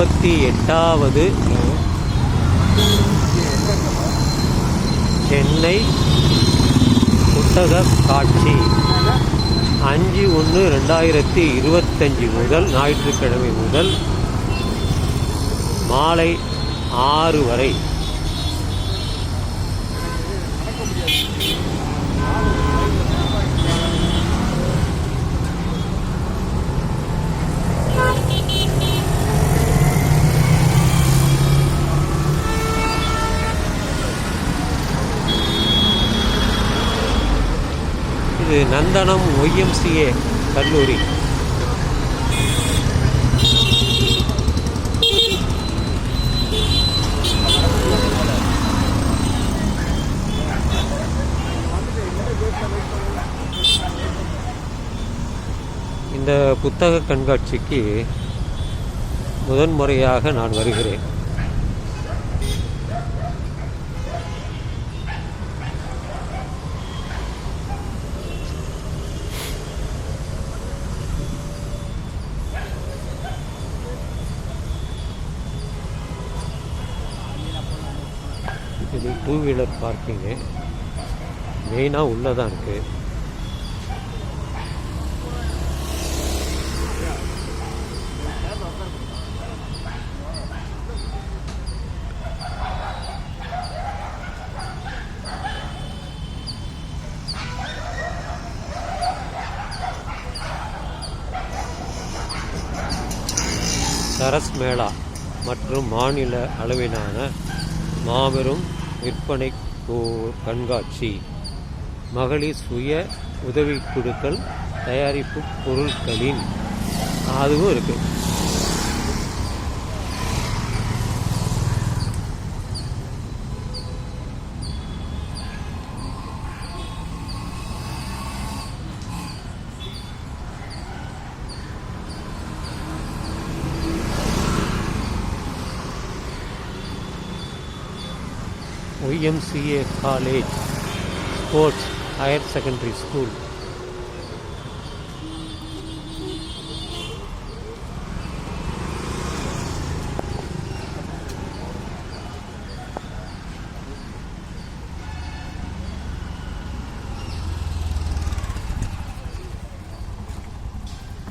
முப்பத்தி எட்டாவது சென்னை புத்தக காட்சி. அஞ்சு ஒன்று ரெண்டாயிரத்தி இருபத்தஞ்சி முதல் ஞாயிற்றுக்கிழமை முதல் மாலை ஆறு வரை. இது நந்தனம் ஒய்எம்சிஏ கல்லூரி. இந்த புத்தக கண்காட்சிக்கு முதன்முறையாக நான் வருகிறேன். இது டூ வீலர் பார்க்கிங்கு மெயினாக உள்ளே தான் இருக்குது சரஸ் மேளா மற்றும் மாநில அளவிலான மாபெரும் விற்பனை கண்காட்சி. மகளிர் சுய உதவிக்குழுக்கள் தயாரிப்பு பொருட்களின் அதுவும் இருக்குது OMCA college sports higher secondary school